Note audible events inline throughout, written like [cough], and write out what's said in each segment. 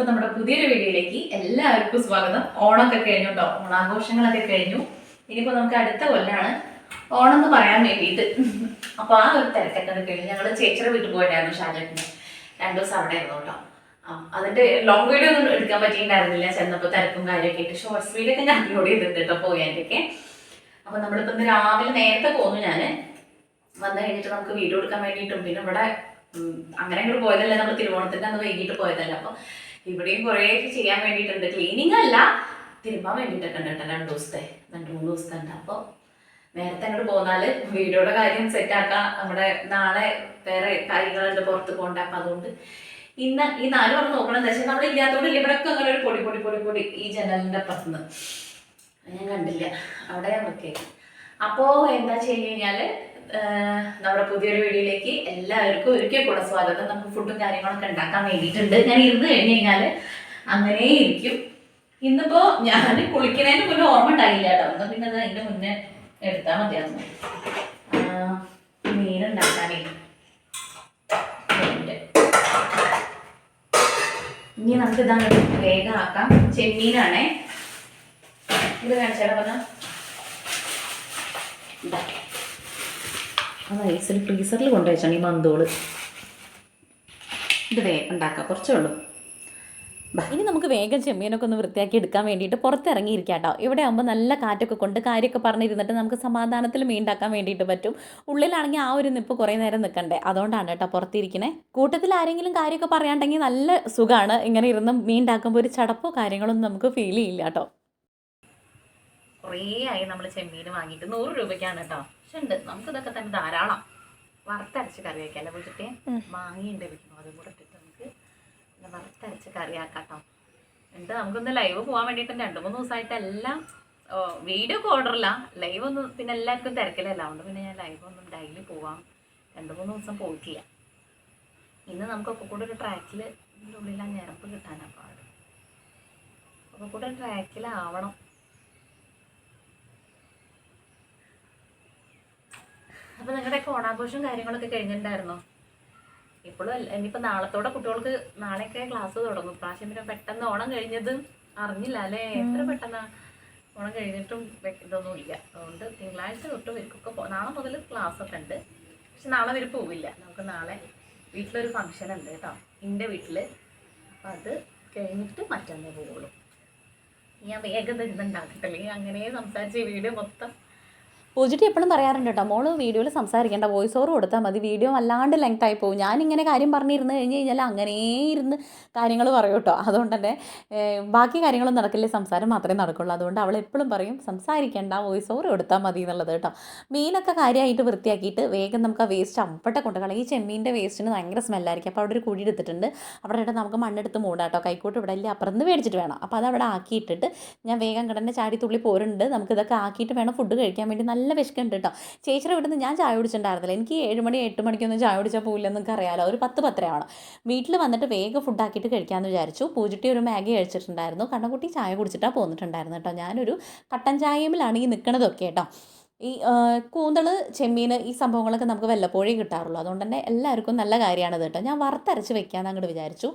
അപ്പോൾ നമ്മുടെ പുതിയൊരു വീഡിയോയിലേക്ക് എല്ലാവർക്കും സ്വാഗതം. ഓണമൊക്കെ കഴിഞ്ഞു കേട്ടോ ഓണാഘോഷങ്ങളൊക്കെ കഴിഞ്ഞു. ഇനിയിപ്പോ നമുക്ക് അടുത്ത കൊല്ലാണ് ഓണം എന്ന് പറയാൻ വേണ്ടിയിട്ട്. അപ്പൊ ആ ഒരു തിരക്കൊക്കെ കഴിഞ്ഞ് ഞങ്ങൾ ചേച്ചിയുടെ വീട്ടിൽ പോയിട്ടായിരുന്നു ഷാജറ്റിന് രണ്ടു ദിവസം അവിടെ ആയിരുന്നു കേട്ടോ അതിന്റെ ലോങ് വീഡിയോ ഒന്നും എടുക്കാൻ പറ്റിയിട്ടുണ്ടായിരുന്നില്ല. ചെന്നപ്പോൾ തിരക്കും കാര്യമൊക്കെ ആയിട്ട് ഷോർട്സ് വീഡിയോ ഒക്കെ ഞാൻ അപ്ലോഡ് ചെയ്തിട്ട് കേട്ടോ പോയതിന്റെയൊക്കെ അപ്പോൾ നമ്മളിപ്പോ രാവിലെ നേരത്തെ പോന്നു ഞാൻ വന്നു കഴിഞ്ഞിട്ട് നമുക്ക് വീഡിയോ എടുക്കാൻ വേണ്ടിയിട്ടും പിന്നെ ഇവിടെ അങ്ങനെ അങ്ങോട്ട് പോയതല്ല. നമ്മൾ തിരുവോണത്തിന്റെ അന്ന് വൈകിട്ട് പോയതല്ല. അപ്പൊ ഇവിടെയും കുറേ ചെയ്യാൻ വേണ്ടിയിട്ടുണ്ട്. ക്ലീനിങ് അല്ല തിരുമ്പാൻ വേണ്ടിയിട്ടൊക്കെ ഉണ്ട് രണ്ട് ദിവസത്തെ രണ്ട് മൂന്ന് ദിവസത്തെ ഉണ്ട്. അപ്പോൾ നേരത്തെ അങ്ങോട്ട് പോന്നാൽ വീഡിയോയുടെ കാര്യം സെറ്റ് ആക്കാം. നമ്മുടെ നാളെ വേറെ കാര്യങ്ങളുണ്ട് പുറത്ത് പോകണ്ട. അപ്പം അതുകൊണ്ട് ഇന്ന് ഈ നാല് പറഞ്ഞ് നോക്കണം. എന്താ വെച്ചാൽ നമ്മൾ ഇവിടെയൊക്കെ അങ്ങനെ ഒരു പൊടി പൊടി പൊടി പൊടി ഈ ജനലിന്റെ അപ്പുറത്തുനിന്ന്. ഞാൻ കണ്ടില്ല. അവിടെ ഓക്കെ അപ്പോൾ എന്താ ചെയ്ത് കഴിഞ്ഞാൽ നമ്മുടെ പുതിയൊരു വീഡിയോയിലേക്ക് എല്ലാവർക്കും ഒരിക്കൽ കൂടെ സ്വാഗതം. നമുക്ക് ഫുഡും കാര്യങ്ങളൊക്കെ ഉണ്ടാക്കാൻ വേണ്ടിയിട്ടുണ്ട്. ഞാൻ ഇരുന്ന് കഴിഞ്ഞ് കഴിഞ്ഞാൽ അങ്ങനെ ഇരിക്കും. ഇന്നിപ്പോ ഞാൻ കുളിക്കുന്നതിന് മുന്നേ ഓർമ്മ ഉണ്ടായില്ല കേട്ടോ. ഒന്ന് പിന്നെ അത് അതിന്റെ മുന്നേ എടുത്താൽ മതിയായിരുന്നു. ഉണ്ട്. ഇനി നമുക്ക് ഇതാണ് വേഗം ആക്കാം. ചെമ്മീനാണേ. ഇത് കാണിച്ചാലോ പറഞ്ഞ. അത് ഐസിൽ ഫ്രീസറിൽ കൊണ്ടുവച്ചാണ് ഈ മന്തോൾ. ഇത് വേഗം ഉണ്ടാക്കാം. കുറച്ചേ ഉള്ളൂ. ഇനി നമുക്ക് വേഗം ചെമ്മീനൊക്കെ ഒന്ന് വൃത്തിയാക്കി എടുക്കാൻ വേണ്ടിയിട്ട് പുറത്തിറങ്ങിയിരിക്കാം കേട്ടോ. ഇവിടെ ആകുമ്പോൾ നല്ല കാറ്റൊക്കെ കൊണ്ട് കാര്യമൊക്കെ പറഞ്ഞിരുന്നിട്ട് നമുക്ക് സമാധാനത്തിൽ മീണ്ടാക്കാൻ വേണ്ടിയിട്ട് പറ്റും. ഉള്ളിലാണെങ്കിൽ ആ ഒരു നിപ്പ് കുറേ നേരം നിൽക്കണ്ടേ അതുകൊണ്ടാണ് കേട്ടോ പുറത്തിരിക്കണേ. കൂട്ടത്തിൽ ആരെങ്കിലും കാര്യമൊക്കെ പറയാണ്ടെങ്കിൽ നല്ല സുഖമാണ് ഇങ്ങനെ ഇരുന്ന് മീണ്ടാക്കുമ്പോൾ ഒരു ചടപ്പോ കാര്യങ്ങളൊന്നും നമുക്ക് ഫീൽ ചെയ്യില്ല കേട്ടോ. കുറേ ആയി നമ്മൾ ചെമ്മീൻ വാങ്ങിയിട്ട്. നൂറ് രൂപയ്ക്കാണ് കേട്ടോ. പക്ഷെ ഉണ്ട് നമുക്ക് ഇതൊക്കെ തന്നെ ധാരാളം. വറുത്തരച്ച് കറി വയ്ക്കാമല്ലോ വിളിച്ചിട്ട് മാങ്ങിയുണ്ട് ഇരിക്കുന്നു അതും കൂടെ ഇട്ടിട്ട് നമുക്ക് വറുത്തരച്ച് കറിയാക്കാട്ടോ എന്നിട്ട് നമുക്കൊന്ന് ലൈവ് പോകാൻ വേണ്ടിയിട്ട് രണ്ട് മൂന്ന് ദിവസമായിട്ട് എല്ലാം വീഡിയോ ഒക്കെ ഓർഡറില്ല ലൈവ് ഒന്നും പിന്നെ എല്ലാവർക്കും തിരക്കിലല്ല. അതുകൊണ്ട് പിന്നെ ഞാൻ ലൈവ് ഒന്നും ഡെയിലി പോവാം. രണ്ട് മൂന്ന് ദിവസം പോയിട്ടില്ല. ഇന്ന് നമുക്കൊക്കെ കൂടെ ഒരു ട്രാക്കിൽ ഇതിന്റെ ഉള്ളിൽ ആ ഞരമ്പ് കിട്ടാനാണ് പാട്. ഒക്കെ കൂടെ ട്രാക്കിലാവണം അപ്പൊ നിങ്ങളുടെയൊക്കെ ഓണാഘോഷം കാര്യങ്ങളൊക്കെ കഴിഞ്ഞിട്ടുണ്ടായിരുന്നോ? ഇപ്പോഴും ഇനിയിപ്പോ നാളത്തോടെ കുട്ടികൾക്ക് നാളെയൊക്കെ ക്ലാസ് തുടങ്ങും. പ്രാവശ്യം പിന്നെ പെട്ടെന്ന് ഓണം കഴിഞ്ഞത് അറിഞ്ഞില്ല അല്ലേ? എത്ര പെട്ടെന്നാ ഓണം കഴിഞ്ഞിട്ടും ഇതൊന്നും ഇല്ല. അതുകൊണ്ട് തിങ്കളാഴ്ച തൊട്ട് ഇവർക്കൊക്കെ നാളെ മുതൽ ക്ലാസ് ഒക്കെ ഉണ്ട്. പക്ഷെ നാളെ ഇവർ പോവില്ല. നമുക്ക് നാളെ വീട്ടിലൊരു ഫംഗ്ഷൻ ഉണ്ട് കേട്ടോ. എന്റെ വീട്ടിൽ അപ്പം അത് കഴിഞ്ഞിട്ട് മറ്റന്നേ പോവുള്ളൂ. ഞാൻ വേഗം ഇന്നുണ്ടാക്കട്ടെ അല്ലെങ്കിൽ അങ്ങനെ സംസാരിച്ച് വീട് വീഡിയോ മൊത്തം പൂജിറ്റി എപ്പോഴും പറയാറുണ്ട് കേട്ടോ മോൾ വീഡിയോയിൽ സംസാരിക്കേണ്ട വോയിസ് ഓവർ കൊടുത്താൽ മതി വീഡിയോ വല്ലാണ്ട് ലെങ്ത് ആയി പോകും. ഞാനിങ്ങനെ കാര്യം പറഞ്ഞിരുന്ന് കഴിഞ്ഞ് കഴിഞ്ഞാൽ അങ്ങനെ ഇരുന്ന് കാര്യങ്ങൾ പറയും കേട്ടോ അതുകൊണ്ട് തന്നെ ബാക്കി കാര്യങ്ങളും നടക്കില്ല സംസാരം മാത്രമേ നടക്കുള്ളൂ. അതുകൊണ്ട് അവൾ എപ്പോഴും പറയും സംസാരിക്കേണ്ട വോയിസ് ഓവർ കൊടുത്താൽ മതി എന്നുള്ളത് കേട്ടോ മീനൊക്കെ കാര്യമായിട്ട് വൃത്തിയാക്കിയിട്ട് വേഗം നമുക്ക് ആ വേസ്റ്റ് അമ്പട്ടെ കൊണ്ട് കളയും. ഈ ചെമ്മീന്റെ വേസ്റ്റിന് ഭയങ്കര സ്മെല്ലായിരിക്കും അപ്പോൾ അവിടെ ഒരു കുഴി എടുത്തിട്ടുണ്ട്. അവിടെ ഇട്ട് നമുക്ക് മണ്ണെടുത്ത് മൂടാം കേട്ടോ കൈക്കോട്ട് ഇവിടെ അല്ലേ അപ്പുറത്ത് മേടിച്ചിട്ട് വേണം. അപ്പോൾ അത് അവിടെ ആക്കിയിട്ടിട്ട് ഞാൻ വേഗം കിടന്നെ ചാടി തുള്ളി പോരുന്നുണ്ട്. നമുക്ക് ഇതൊക്കെ ആക്കിയിട്ട് വേണം ഫുഡ് കഴിക്കാൻ വേണ്ടി. നല്ല വിശക്കുണ്ട് കേട്ടോ ചേച്ചിയുടെ നിന്ന് ഞാൻ ചായ കുടിച്ചിട്ടുണ്ടായിരുന്നില്ല. എനിക്ക് ഏഴ് മണി എട്ട് മണിക്കൊന്നും ചായ കുടിച്ചാൽ പോയില്ലെന്നൊക്കെ അറിയാമല്ലോ ഒരു പത്ത് പത്തരയാണ് വീട്ടിൽ വന്നിട്ട് വേഗം ഫുഡ് ആക്കിയിട്ട് കഴിക്കാമെന്ന് വിചാരിച്ചു. പൂജിട്ടി ഒരു മാഗി കഴിച്ചിട്ടുണ്ടായിരുന്നു. കണ്ണക്കുട്ടി ചായ കുടിച്ചിട്ടാണ് പോന്നിട്ടുണ്ടായിരുന്നു കേട്ടോ ഞാനൊരു കട്ടൻ ചായയിലാണ് ഈ നിൽക്കണതൊക്കെ കേട്ടോ ഈ കൂന്തൾ ചെമ്മീൻ ഈ സംഭവങ്ങളൊക്കെ നമുക്ക് വല്ലപ്പോഴേ കിട്ടാറുള്ളൂ. അതുകൊണ്ട് തന്നെ എല്ലാവർക്കും നല്ല കാര്യമാണ് കേട്ടോ. ഞാൻ വറുത്തരച്ച് വെക്കാമെന്ന് അങ്ങോട്ട് വിചാരിച്ചു.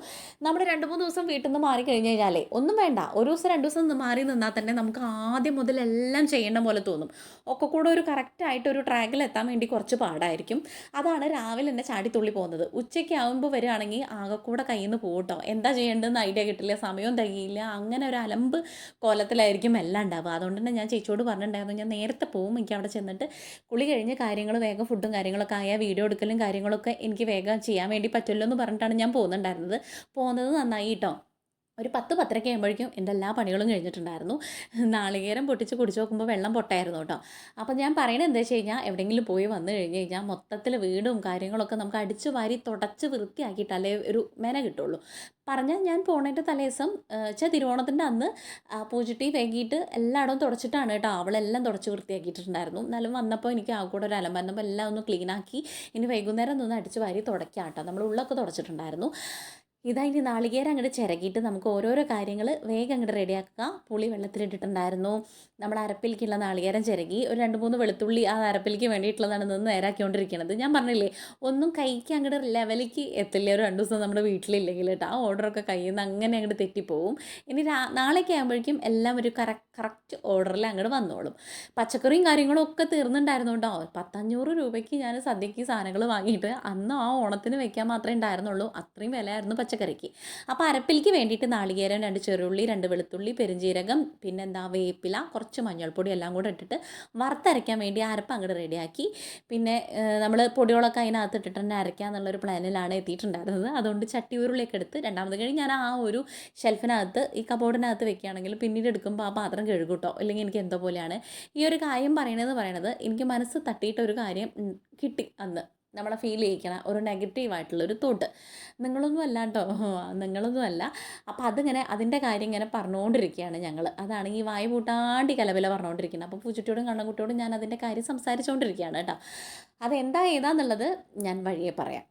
നമ്മൾ രണ്ട് മൂന്ന് ദിവസം വീട്ടിൽ നിന്ന് മാറി കഴിഞ്ഞ് കഴിഞ്ഞാലേ ഒന്നും വേണ്ട. ഒരു ദിവസം രണ്ട് ദിവസം മാറി നിന്നാൽ തന്നെ നമുക്ക് ആദ്യം മുതൽ എല്ലാം ചെയ്യേണ്ട പോലെ തോന്നും. ഒക്കെ കൂടെ ഒരു കറക്റ്റായിട്ട് ഒരു ട്രാക്കിൽ എത്താൻ വേണ്ടി കുറച്ച് പാടായിരിക്കും. അതാണ് രാവിലെ തന്നെ ചാടിത്തുള്ളി പോകുന്നത്. ഉച്ചയ്ക്ക് ആകുമ്പോൾ വരികയാണെങ്കിൽ ആകെക്കൂടെ കയ്യിൽ നിന്ന് പോകട്ടോ കേട്ടോ. എന്താ ചെയ്യേണ്ടതെന്ന് ഐഡിയ കിട്ടില്ല. സമയവും തികയില്ല. അങ്ങനെ ഒരു അലമ്പ് കോലത്തിലായിരിക്കും എല്ലാം ഉണ്ടാവുക. അതുകൊണ്ട് തന്നെ ഞാൻ ചേച്ചിയോട് പറഞ്ഞിട്ടുണ്ടായിരുന്നു ഞാൻ നേരത്തെ പോകും എനിക്ക് അവിടെ ചെന്നിട്ട് കുളി കഴിഞ്ഞ് കാര്യങ്ങൾ വേഗം ഫുഡും കാര്യങ്ങളൊക്കെ ആയാൽ വീഡിയോ എടുക്കലും കാര്യങ്ങളൊക്കെ എനിക്ക് വേഗം ചെയ്യാൻ വേണ്ടി പറ്റുമല്ലോ എന്ന് പറഞ്ഞിട്ടാണ് ഞാൻ പോകുന്നുണ്ടായിരുന്നത്. പോകുന്നത് നന്നായി കേട്ടോ ഒരു പത്ത് പത്തരയ്ക്ക് ആകുമ്പോഴേക്കും എന്റെ എല്ലാ പണികളും കഴിഞ്ഞിട്ടുണ്ടായിരുന്നു. നാളികേരം പൊട്ടിച്ച് കുടിച്ച് നോക്കുമ്പോൾ വെള്ളം പൊട്ടായിരുന്നു കേട്ടോ. അപ്പോൾ ഞാൻ പറയണത് എന്താ വെച്ച് കഴിഞ്ഞാൽ എവിടെയെങ്കിലും പോയി വന്നു കഴിഞ്ഞ് കഴിഞ്ഞാൽ മൊത്തത്തിൽ വീടും കാര്യങ്ങളൊക്കെ നമുക്ക് അടിച്ചു വാരി തുടച്ച് വൃത്തിയാക്കിയിട്ടല്ലേ ഒരു മെന കിട്ടുള്ളൂ. പറഞ്ഞാൽ ഞാൻ പോണേന്റെ തലേദിവസം വെച്ചാൽ തിരുവോണത്തിന്റെ അന്ന് പൂജിട്ടി വൈകിട്ട് എല്ലായിടവും തുടച്ചിട്ടാണ് കേട്ടോ അവളെല്ലാം തുടച്ച് വൃത്തിയാക്കിയിട്ടുണ്ടായിരുന്നു. എന്നാലും വന്നപ്പോൾ എനിക്ക് ആ കൂടെ ഒരു അലമ്പന്നപ്പോൾ എല്ലാം ഒന്ന് ക്ലീനാക്കി ഇനി വൈകുന്നേരം ഒന്ന് അടിച്ച് വാരി തുടയ്ക്കാം കേട്ടോ. നമ്മൾ ഉള്ളൊക്കെ തുടച്ചിട്ടുണ്ടായിരുന്നു. ഇതാ ഇനി നാളികേരം അങ്ങോട്ട് ചിരകിയിട്ട് നമുക്ക് ഓരോരോ കാര്യങ്ങൾ വേഗം അങ്ങോട്ട് റെഡിയാക്കുക പുളി വെള്ളത്തിലിട്ടിട്ടുണ്ടായിരുന്നു. നമ്മൾ അരപ്പിലേക്കുള്ള നാളികേരം ചിരകി ഒരു രണ്ട് മൂന്ന് വെളുത്തുള്ളി ആ അരപ്പിലേക്ക് വേണ്ടിയിട്ടുള്ളതാണ് നിന്ന് നേരാക്കിക്കൊണ്ടിരിക്കുന്നത് ഞാൻ പറഞ്ഞില്ലേ ഒന്നും കൈക്ക് അങ്ങോട്ട് ലെവലിലേക്ക് എത്തില്ല. ഒരു രണ്ട് ദിവസം നമ്മുടെ വീട്ടിലില്ലെങ്കിൽ കേട്ടോ ആ ഓർഡറൊക്കെ കയ്യിൽ നിന്ന് അങ്ങനെ അങ്ങോട്ട് തെറ്റിപ്പോവും. ഇനി നാളേക്ക് ആകുമ്പോഴേക്കും എല്ലാം ഒരു കറ കറക്റ്റ് ഓർഡറിൽ അങ്ങോട്ട് വന്നോളും. പച്ചക്കറിയും കാര്യങ്ങളും ഒക്കെ തീർന്നിട്ടുണ്ടായിരുന്നു കേട്ടോ പത്തഞ്ഞൂറ് രൂപയ്ക്ക് ഞാൻ സദ്യക്ക് സാധനങ്ങൾ വാങ്ങിയിട്ട് അന്ന് ആ ഓണത്തിന് വെക്കാൻ മാത്രമേ ഉണ്ടായിരുന്നുള്ളൂ. അത്രയും വിലയായിരുന്നു പച്ചക്കറിക്ക്. അപ്പോൾ അരപ്പിലേക്ക് വേണ്ടിയിട്ട് നാളികേരം രണ്ട് ചെറുള്ളി രണ്ട് വെളുത്തുള്ളി പെരുംജീരകം പിന്നെന്താ വേപ്പില കുറച്ച് മഞ്ഞൾപ്പൊടി എല്ലാം കൂടെ ഇട്ടിട്ട് വറുത്തരയ്ക്കാൻ വേണ്ടി അരപ്പ് അങ്ങോട്ട് റെഡിയാക്കി. പിന്നെ നമ്മൾ പൊടികളൊക്കെ അതിനകത്ത് ഇട്ടിട്ട് തന്നെ അരയ്ക്കുക എന്നുള്ളൊരു പ്ലാനിലാണ് എത്തിയിട്ടുണ്ടായിരുന്നത്. അതുകൊണ്ട് ചട്ടി ഉരുളിയൊക്കെ എടുത്ത് രണ്ടാമത് കഴിഞ്ഞ് ഞാൻ ആ ഒരു ഷെൽഫിനകത്ത് ഈ കബോർഡിനകത്ത് വെക്കുകയാണെങ്കിൽ പിന്നീട് എടുക്കുമ്പോൾ ആ പാത്രം കഴുകും കേട്ടോ അല്ലെങ്കിൽ എനിക്ക് എന്തോ പോലെയാണ്. ഈ ഒരു കാര്യം പറയണത് പറയണത് എനിക്ക് മനസ്സ് തട്ടിയിട്ട് ഒരു കാര്യം കിട്ടി അന്ന്. നമ്മളെ ഫീൽ ചെയ്യിക്കണ ഒരു നെഗറ്റീവായിട്ടുള്ള ഒരു തോട്ട് നിങ്ങളൊന്നും അല്ല കേട്ടോ നിങ്ങളൊന്നും അല്ല. അപ്പോൾ അതിങ്ങനെ അതിന്റെ കാര്യം ഇങ്ങനെ പറഞ്ഞുകൊണ്ടിരിക്കുകയാണ് ഞങ്ങൾ അതാണ് ഈ വായ പൂട്ടാണ്ടി കലവില പറഞ്ഞുകൊണ്ടിരിക്കുന്നത് അപ്പോൾ പൂച്ചട്ടിയോടും കണ്ണൻകുട്ടിയോടും ഞാൻ അതിന്റെ കാര്യം സംസാരിച്ചുകൊണ്ടിരിക്കുകയാണ് കേട്ടോ അതെന്താ ഏതാന്നുള്ളത് ഞാൻ വഴിയെ പറയാം.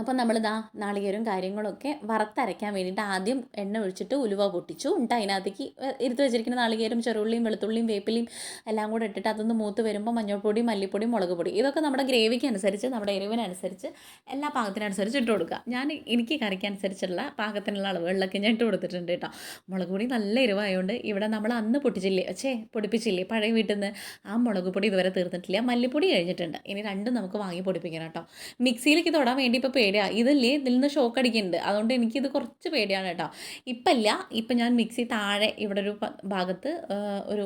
അപ്പം നമ്മളിതാ നാളികേരവും കാര്യങ്ങളൊക്കെ വറുത്തരയ്ക്കാൻ വേണ്ടിയിട്ട് ആദ്യം എണ്ണ ഒഴിച്ചിട്ട് ഉലുവ പൊട്ടിച്ചു. എന്നിട്ട് അതിനകത്തേക്ക് എടുത്ത് വെച്ചിരിക്കുന്ന നാളികേരം ചെറുള്ളിയും വെളുത്തുള്ളിയും വേപ്പിലയും എല്ലാം കൂടെ ഇട്ടിട്ട് അതൊന്ന് മൂത്ത് വരുമ്പോൾ മഞ്ഞൾപ്പൊടി മല്ലിപ്പൊടി മുളക് പൊടി ഇതൊക്കെ നമ്മുടെ ഗ്രേവിക്ക് അനുസരിച്ച് നമ്മുടെ എരിവിനനുസരിച്ച് എല്ലാ പാകത്തിനനുസരിച്ച് ഇട്ട് കൊടുക്കുക. ഞാൻ എനിക്ക് കറിക്കനുസരിച്ചുള്ള പാകത്തിനുള്ള അളവുകളിലൊക്കെ ഞാൻ ഇട്ട് കൊടുത്തിട്ടുണ്ട് കേട്ടോ. മുളക് പൊടി നല്ല എരിവായതുകൊണ്ട് ഇവിടെ നമ്മൾ അന്ന് പൊട്ടിച്ചില്ലേ പക്ഷേ പൊടിപ്പിച്ചില്ലേ പഴയ വീട്ടിൽ നിന്ന് ആ മുളക് പൊടി ഇതുവരെ തീർന്നിട്ടില്ല. മല്ലിപ്പൊടി കഴിഞ്ഞിട്ടുണ്ട്. ഇനി രണ്ടും നമുക്ക് വാങ്ങി പൊടിപ്പിക്കണം കേട്ടോ. മിക്സിയിലേക്ക് തൊടാൻ വേണ്ടി ഇപ്പോൾ പേടിയാണ് ഇതല്ലേ ഇതിൽ നിന്ന് ഷോക്ക് അടിക്കുന്നുണ്ട്. അതുകൊണ്ട് എനിക്കിത് കുറച്ച് പേടിയാണ് കേട്ടോ. ഇപ്പം ഇല്ല ഇപ്പം ഞാൻ മിക്സി താഴെ ഇവിടെ ഒരു ഭാഗത്ത് ഒരു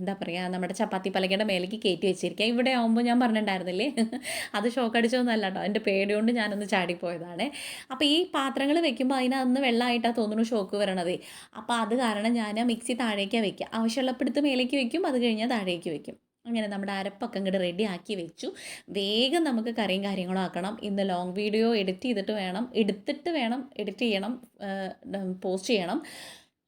എന്താ പറയുക നമ്മുടെ ചപ്പാത്തി പലകയുടെ മേലേക്ക് കയറ്റി വെച്ചിരിക്കുക ഇവിടെ ആകുമ്പോൾ ഞാൻ പറഞ്ഞിട്ടുണ്ടായിരുന്നില്ലേ? [laughs] അത് ഷോക്ക് അടിച്ചതൊന്നുമല്ല കേട്ടോ. എന്റെ പേടി കൊണ്ട് ഞാനൊന്ന് ചാടിപ്പോയതാണ്. അപ്പോൾ ഈ പാത്രങ്ങൾ വെക്കുമ്പോൾ അതിനകത്ത് വെള്ളമായിട്ടാണ് തോന്നുന്നു ഷോക്ക് വരണതേ. അപ്പോൾ അത് കാരണം ഞാൻ മിക്സി താഴേക്കാണ് വെക്കുക ആവശ്യമുള്ളപ്പെടുത്ത് മേലേക്ക് വെക്കും അത് കഴിഞ്ഞാൽ താഴേക്ക് വെക്കും. അങ്ങനെ നമ്മുടെ അരപ്പൊക്കെ ഇങ്ങോട്ട് റെഡി ആക്കി വെച്ചു. വേഗം നമുക്ക് കറിയും കാര്യങ്ങളും ആക്കണം. ഇന്ന് ലോങ് വീഡിയോ എഡിറ്റ് ചെയ്തിട്ട് വേണം. എടുത്തിട്ട് വേണം എഡിറ്റ് ചെയ്യണം പോസ്റ്റ് ചെയ്യണം.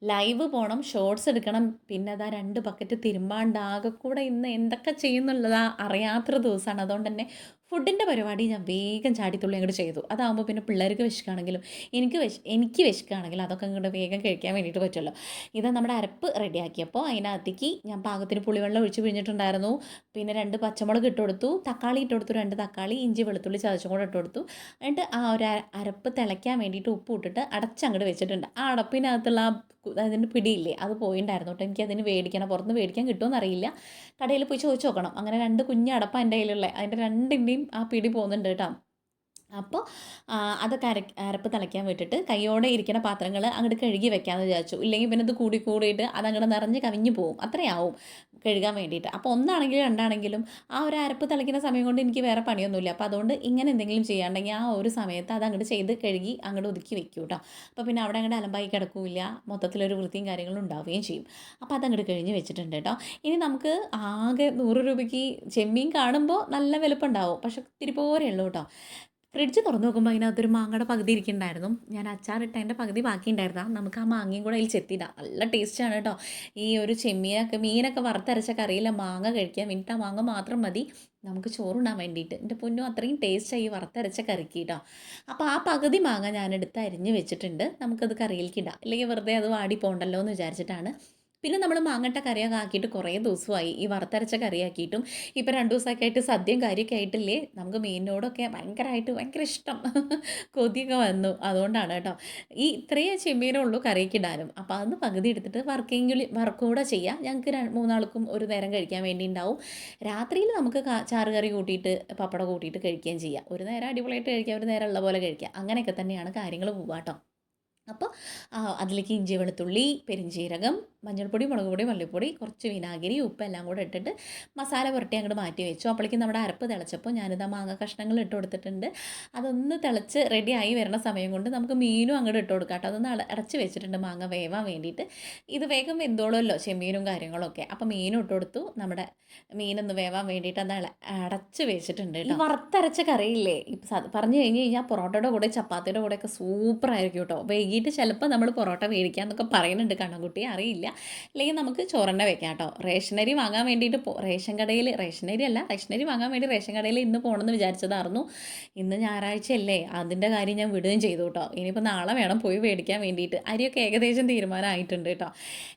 ലൈവ് പോകണം ഷോർട്സ് എടുക്കണം. പിന്നെ അതാ രണ്ട് ബക്കറ്റ് തിരുമ്പാണ്ട് ആകെ കൂടെ ഇന്ന് എന്തൊക്കെ ചെയ്യുന്നുള്ളതാ അറിയാത്തൊരു ദിവസമാണ് അതുകൊണ്ട് തന്നെ ഫുഡിന്റെ പരിപാടി ഞാൻ വേഗം ചാടിത്തുള്ളി അങ്ങോട്ട് ചെയ്തു. അതാകുമ്പോൾ പിന്നെ പിള്ളേർക്ക് വിശക്കാണെങ്കിലും എനിക്ക് വിശ എനിക്ക് വിശക്കാണെങ്കിലും അതൊക്കെ അങ്ങോട്ട് വേഗം കഴിക്കാൻ വേണ്ടിയിട്ട് പറ്റുമല്ലോ ഇത് നമ്മുടെ അരപ്പ് റെഡിയാക്കിയപ്പോൾ അതിനകത്തേക്ക് ഞാൻ പാകത്തിന് പുളിവെള്ളം ഒഴിച്ച് പിഴിഞ്ഞിട്ടുണ്ടായിരുന്നു. പിന്നെ രണ്ട് പച്ചമുളക് ഇട്ട് കൊടുത്തു. തക്കാളി ഇട്ട് കൊടുത്തു. രണ്ട് തക്കാളി ഇഞ്ചി വെളുത്തുള്ളി ചതച്ചും കൂടെ ഇട്ട് കൊടുത്തു. എന്നിട്ട് ആ ഒരു അരപ്പ് തിളയ്ക്കാൻ വേണ്ടിയിട്ട് ഉപ്പ് ഇട്ടിട്ട് അടച്ചങ്ങോട്ട് വെച്ചിട്ടുണ്ട്. ആ അടപ്പിനകത്തുള്ള കു- അതിന്റെ പിടിയില്ലേ അത് പോയിണ്ടായിരുന്നു കേട്ടോ. എനിക്ക് അതിന് മേടിക്കണം പുറത്ത് മേടിക്കാൻ കിട്ടുമെന്ന് അറിയില്ല കടയിൽ പോയി ചോദിച്ചു നോക്കണം. അങ്ങനെ രണ്ട് കുഞ്ഞ് അടപ്പ എന്റെ കയ്യിലുള്ള. അതിന്റെ രണ്ടിന്റെയും ആ പിടി പോകുന്നുണ്ട് കേട്ടോ. അപ്പോൾ അതൊക്കെ അര അരപ്പ് തിളയ്ക്കാൻ വിട്ടിട്ട് കൈയോടെ ഇരിക്കുന്ന പാത്രങ്ങൾ അങ്ങോട്ട് കഴുകി വെക്കാമെന്ന് വിചാരിച്ചു. ഇല്ലെങ്കിൽ പിന്നെ ഇത് കൂടി കൂടിയിട്ട് അത് അങ്ങോട്ട് നിറഞ്ഞ് കവിഞ്ഞു പോകും അത്രയാവും കഴുകാൻ വേണ്ടിയിട്ട്. അപ്പോൾ ഒന്നാണെങ്കിലും രണ്ടാണെങ്കിലും ആ ഒരു അരപ്പ് തിളയ്ക്കുന്ന സമയം കൊണ്ട് എനിക്ക് വേറെ പണിയൊന്നുമില്ല. അപ്പോൾ അതുകൊണ്ട് ഇങ്ങനെ എന്തെങ്കിലും ചെയ്യാണ്ടെങ്കിൽ ആ ഒരു സമയത്ത് അത് അങ്ങോട്ട് ചെയ്ത് കഴുകി അങ്ങോട്ട് ഒതുക്കി വെക്കും കേട്ടോ അപ്പോൾ പിന്നെ അവിടെ അങ്ങോട്ട് അലമ്പായി കിടക്കില്ല. മൊത്തത്തിലൊരു വൃത്തിയും കാര്യങ്ങളും ഉണ്ടാവുകയും ചെയ്യും. അപ്പോൾ അതങ്ങോട്ട് കഴിഞ്ഞ് വെച്ചിട്ടുണ്ട് കേട്ടോ ഇനി നമുക്ക് ആകെ നൂറ് രൂപയ്ക്ക് ചെമ്മീൻ കാണുമ്പോൾ നല്ല വിലപ്പുണ്ടാവും. പക്ഷെ ഇത്തിരി പോരേ ഉള്ളൂ കേട്ടോ ഫ്രിഡ്ജ് തുറന്നു നോക്കുമ്പോൾ അതിനകത്തൊരു മാങ്ങയുടെ പകുതി ഇരിക്കുന്നുണ്ടായിരുന്നു. ഞാൻ അച്ചാറിട്ടതിന്റെ പകുതി ബാക്കി ഉണ്ടായിരുന്നാ നമുക്ക് ആ മാങ്ങയും കൂടെ അതിൽ ചെത്തിയിടാം. നല്ല ടേസ്റ്റാണ് കേട്ടോ. ഈ ഒരു ചെമ്മീനൊക്കെ മീനൊക്കെ വറുത്തരച്ച കറിയില്ല മാങ്ങ കഴിക്കാൻ വേണ്ടിയിട്ട് ആ മാങ്ങ മാത്രം മതി. നമുക്ക് ചോറുണ്ടാൻ വേണ്ടിയിട്ട്. എന്റെ പൊന്നും അത്രയും ടേസ്റ്റായി വറുത്തരച്ച കറിക്ക് കേട്ടോ അപ്പോൾ ആ പകുതി മാങ്ങ ഞാനെടുത്ത് അരിഞ്ഞ് വെച്ചിട്ടുണ്ട്. നമുക്കത് കറിയിലേക്ക് ഇടാം. അല്ലെങ്കിൽ വെറുതെ അത് വാടി പോകണ്ടല്ലോ എന്ന് വിചാരിച്ചിട്ടാണ്. പിന്നെ നമ്മൾ മാങ്ങട്ട കറിയൊക്കെ ആക്കിയിട്ട് കുറേ ദിവസമായി. ഈ വറുത്തരച്ച കറിയാക്കിയിട്ടും ഇപ്പം രണ്ട് ദിവസമൊക്കെ ആയിട്ട് സദ്യയും കാര്യമൊക്കെ ആയിട്ടില്ലേ? നമുക്ക് മീനിനോടൊക്കെ ഭയങ്കരമായിട്ട് ഭയങ്കര ഇഷ്ടം. കൊതിയൊക്കെ വന്നു. അതുകൊണ്ടാണ് കേട്ടോ. ഈ ഇത്രയേ ചെമ്മീനേ ഉള്ളൂ കറിക്ക് ഇടാനും അപ്പോൾ അതൊന്ന് പകുതി എടുത്തിട്ട് വർക്കെങ്കിൽ വർക്ക് കൂടെ ചെയ്യാം. ഞങ്ങൾക്ക് മൂന്നാൾക്കും ഒരു നേരം കഴിക്കാൻ വേണ്ടി ഉണ്ടാവും രാത്രിയിൽ നമുക്ക് ചാറ് കറി കൂട്ടിയിട്ട് പപ്പടം കൂട്ടിയിട്ട് കഴിക്കുകയും ചെയ്യാം. ഒരു നേരം അടിപൊളിയായിട്ട് കഴിക്കാം. ഒരു നേരം ഉള്ള പോലെ കഴിക്കാം. അങ്ങനെയൊക്കെ തന്നെയാണ് കാര്യങ്ങൾ പോവാട്ടോ അപ്പോൾ അതിലേക്ക് ഇഞ്ചി വെളുത്തുള്ളി പെരിഞ്ജീരകം മഞ്ഞൾപ്പൊടി മുളക് പൊടി മല്ലിപ്പൊടി കുറച്ച് വിനാഗിരി ഉപ്പ് എല്ലാം കൂടെ ഇട്ടിട്ട് മസാല പുരട്ടി അങ്ങോട്ട് മാറ്റി വെച്ചു. അപ്പോഴേക്കും നമ്മുടെ അരപ്പ് തിളച്ചപ്പോൾ ഞാനിതാ മാങ്ങ കഷ്ണങ്ങൾ ഇട്ട് കൊടുത്തിട്ടുണ്ട്. അതൊന്ന് തിളച്ച് റെഡിയായി വരുന്ന സമയം കൊണ്ട് നമുക്ക് മീനും അങ്ങോട്ട് ഇട്ട് കൊടുക്കാം കേട്ടോ. അതൊന്ന് അടച്ച് വെച്ചിട്ടുണ്ട് മാങ്ങ വേവാൻ വേണ്ടിയിട്ട്. ഇത് വേഗം വെന്തോളുമല്ലോ ചെമ്മീനും കാര്യങ്ങളൊക്കെ. അപ്പോൾ മീനും ഇട്ട് കൊടുത്തു. നമ്മുടെ മീനൊന്ന് വേവാൻ വേണ്ടിയിട്ട് അത് അട- അടച്ച് വെച്ചിട്ടുണ്ട് ഈ വറുത്തരച്ച കറിയില്ലേ? ഇപ്പം പറഞ്ഞു കഴിഞ്ഞ് കഴിഞ്ഞാൽ പൊറോട്ടയുടെ കൂടെ ചപ്പാത്തിയുടെ കൂടെ സൂപ്പറായിരിക്കും കേട്ടോ. വൈകിട്ട് ചിലപ്പോൾ നമ്മൾ പൊറോട്ട മേടിക്കാന്നൊക്കെ പറയുന്നുണ്ട് കണ്ണൻകുട്ടി. അറിയില്ല. അല്ലെങ്കിൽ നമുക്ക് ചോറെണ്ണ വെക്കാം കേട്ടോ. റേഷനരി വാങ്ങാൻ വേണ്ടിയിട്ട് പോ റേഷൻ കടയിൽ റേഷനരി അല്ല റേഷനരി വാങ്ങാൻ വേണ്ടി റേഷൻ കടയിൽ ഇന്ന് പോകണമെന്ന് വിചാരിച്ചതായിരുന്നു. ഇന്ന് ഞായറാഴ്ചയല്ലേ അതിന്റെ കാര്യം ഞാൻ വിടുകയും ചെയ്തു കേട്ടോ. ഇനിയിപ്പോൾ നാളെ വേണം പോയി മേടിക്കാൻ വേണ്ടിയിട്ട്. അരിയൊക്കെ ഏകദേശം തീരുമാനമായിട്ടുണ്ട് കേട്ടോ.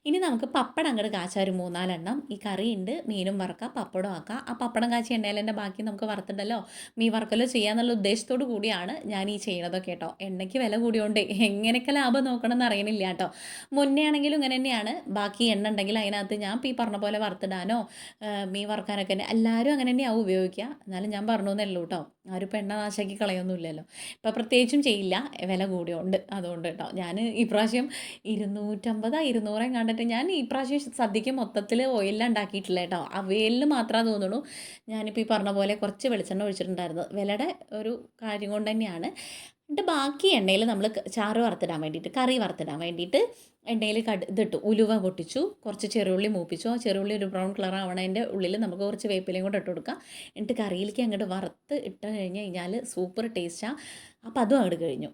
ഇനി നമുക്ക് പപ്പടം അങ്ങോട്ട് കാച്ചാൽ ഒരു മൂന്നാലെണ്ണം. ഈ കറിയുണ്ട് മീനും വറക്കാം പപ്പടം ആക്കാം. ആ പപ്പടം കാച്ചി എണ്ണയിലെന്റെ ബാക്കി നമുക്ക് വറുത്തിട്ടല്ലോ. മീൻ വറക്കലോ ചെയ്യാന്നുള്ള ഉദ്ദേശത്തോടു കൂടിയാണ് ഞാൻ ഈ ചെയ്യണതൊക്കെ കേട്ടോ. എണ്ണയ്ക്ക് വില കൂടിയോണ്ട് എങ്ങനെയൊക്കെ ലാഭം നോക്കണം എന്ന് അറിയണില്ല കേട്ടോ. മുന്നേ ആണെങ്കിലും ഇങ്ങനെ തന്നെയാണ്. ബാക്കി എണ്ണ ഉണ്ടെങ്കിൽ അതിനകത്ത് ഞാൻ ഈ പറഞ്ഞ പോലെ വറുത്തിടാനോ മീൻ വറുക്കാനൊക്കെ തന്നെ എല്ലാവരും അങ്ങനെ തന്നെയാവും ഉപയോഗിക്കുക. എന്നാലും ഞാൻ പറഞ്ഞു എന്നേ ഉള്ളൂ കേട്ടോ ആരും ഇപ്പം എണ്ണ നാശാക്കി കളയൊന്നുമില്ലല്ലോ. ഇപ്പം പ്രത്യേകിച്ചും ചെയ്യില്ല. വില കൂടിയുണ്ട്. അതുകൊണ്ട് കേട്ടോ ഞാൻ ഇപ്രാവശ്യം ഇരുന്നൂറ്റമ്പതാ ഇരുന്നൂറേം കണ്ടിട്ട് ഞാൻ ഇപ്രാവശ്യം സദ്യക്ക് മൊത്തത്തിൽ ഓയിലിൽ ഉണ്ടാക്കിയിട്ടില്ല കേട്ടോ അവയിലിൽ മാത്രമേ തോന്നുള്ളൂ ഞാനിപ്പോൾ ഈ പറഞ്ഞ പോലെ കുറച്ച് വെളിച്ചെണ്ണ ഒഴിച്ചിട്ടുണ്ടായിരുന്നു. വിലയുടെ ഒരു കാര്യം കൊണ്ട് തന്നെയാണ്. എന്നിട്ട് ബാക്കി എണ്ണയിൽ നമ്മൾ ചാറ് വറുത്തിടാൻ വേണ്ടിയിട്ട് കറി വറുത്തിടാൻ വേണ്ടിയിട്ട് എണ്ണയിൽ കട് ഇതിട്ടു. ഉലുവ പൊട്ടിച്ചു. കുറച്ച് ചെറുള്ളി മൂപ്പിച്ചു. ആ ചെറുള്ളി ഒരു ബ്രൗൺ കളർ ആവണതിന്റെ ഉള്ളിൽ നമുക്ക് കുറച്ച് വേപ്പിലയും കൂടെ ഇട്ട് കൊടുക്കാം. എന്നിട്ട് കറിയിലേക്ക് അങ്ങോട്ട് വറുത്ത് ഇട്ട് കഴിഞ്ഞ് കഴിഞ്ഞാൽ സൂപ്പർ ടേസ്റ്റാണ് അപ്പോൾ അതും അങ്ങോട്ട് കഴിഞ്ഞു.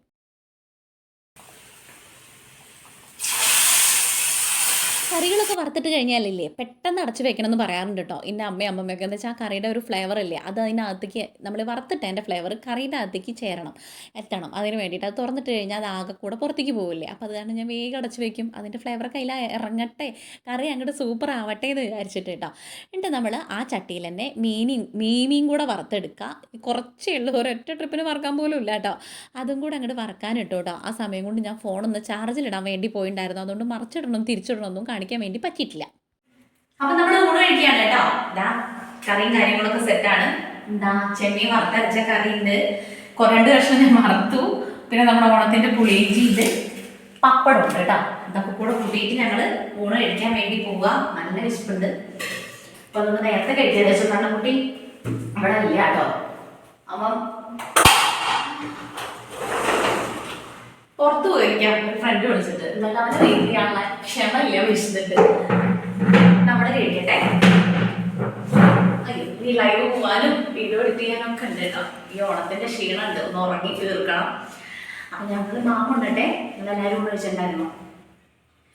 കറികളൊക്കെ വറുത്തിട്ട് കഴിഞ്ഞാലില്ലേ പെട്ടെന്ന് അടച്ചു വെക്കണം എന്ന് പറയാറുണ്ട് കേട്ടോ ഇന്ന അമ്മയും അമ്മമ്മയൊക്കെ എന്ന് വെച്ചാൽ ആ കറിയുടെ ഒരു ഫ്ലേവർ ഇല്ലേ അത് അതിനകത്തേക്ക് നമ്മൾ വറുത്തിട്ട് അതിന്റെ ഫ്ലേവർ കറിയുടെ അകത്തേക്ക് ചേരണം എത്തണം. അതിന് വേണ്ടിയിട്ട് അത് തുറന്നിട്ട് കഴിഞ്ഞാൽ അത് ആകെ കൂടെ പുറത്തേക്ക് പോകില്ലേ അപ്പോൾ അത് കാരണം ഞാൻ വേഗം അടച്ച് വെക്കും അതിന്റെ ഫ്ലേവർ അതിൽ ഇറങ്ങട്ടെ കറി അങ്ങോട്ട് സൂപ്പർ ആവട്ടെ എന്ന് വിചാരിച്ചിട്ട് കേട്ടോ എന്നിട്ട് നമ്മൾ ആ ചട്ടിയിൽ തന്നെ മീനിയും മീമിയും കൂടെ വറുത്തെടുക്കുക കുറച്ചേ ഉള്ളൂ ഒരൊറ്റ ട്രിപ്പിന് വറക്കാൻ പോലും ഇല്ല കേട്ടോ അതും കൂടെ അങ്ങോട്ട് വറക്കാൻ ഇട്ടു കേട്ടോ ആ സമയം കൊണ്ട് ഞാൻ ഫോണൊന്ന് ചാർജിലിടാൻ വേണ്ടി പോയിണ്ടായിരുന്നു. അതുകൊണ്ട് മറിച്ചിടണം തിരിച്ചിടണമെന്നും കാണിക്കാൻ വേണ്ടി പറ്റിയിട്ടില്ല. അപ്പൊ നമ്മൾ ഊണ് കഴിക്കുകയാണ് കേട്ടോ. ഇതാ കറിയും കാര്യങ്ങളൊക്കെ സെറ്റാണ് എന്താ ചെമ്മീൻ വറുത്തരച്ച കറി ഉണ്ട്. കുറെ രണ്ട് കഷ്ണം ഞാൻ വറുത്തു. പിന്നെ നമ്മുടെ ഓണത്തിന്റെ പുളിയിഞ്ചി ഉണ്ട്. പപ്പടം ഉണ്ട് കേട്ടോ. ഇതൊക്കെ കൂടെ കൂട്ടിയിട്ട് ഞങ്ങൾ ഊണ് കഴിക്കാൻ വേണ്ടി പോവുക. നല്ല വിശപ്പുണ്ട്. അപ്പൊ നമ്മൾ നേരത്തെ വെച്ചു കാരണം കുട്ടി അവിടെ ഇല്ല കേട്ടോ. അപ്പം പുറത്ത് പോയിരിക്കാം. ഒരു ഫ്രണ്ട് വിളിച്ചിട്ട്. എന്നിട്ട് അവന്റെ വെയിറ്റ് ചെയ്യാനുള്ള ക്ഷമയില്ല വിളിച്ചിട്ടുണ്ട്. നമ്മുടെ കഴിക്കട്ടെ. ഈ ലൈവ് പോവാനും വീഡിയോ എഡിറ്റ് ചെയ്യാനും ഒക്കെ ഉണ്ട് കേട്ടോ. ഈ ഓണത്തിന്റെ ക്ഷീണം ഉണ്ട് ഒന്ന് ഉറങ്ങി തീർക്കണം. അപ്പൊ ഞങ്ങൾ മാമുണ്ടട്ടെ. നിങ്ങളെല്ലാരും കൂടെ വെച്ചിട്ടുണ്ടായിരുന്നു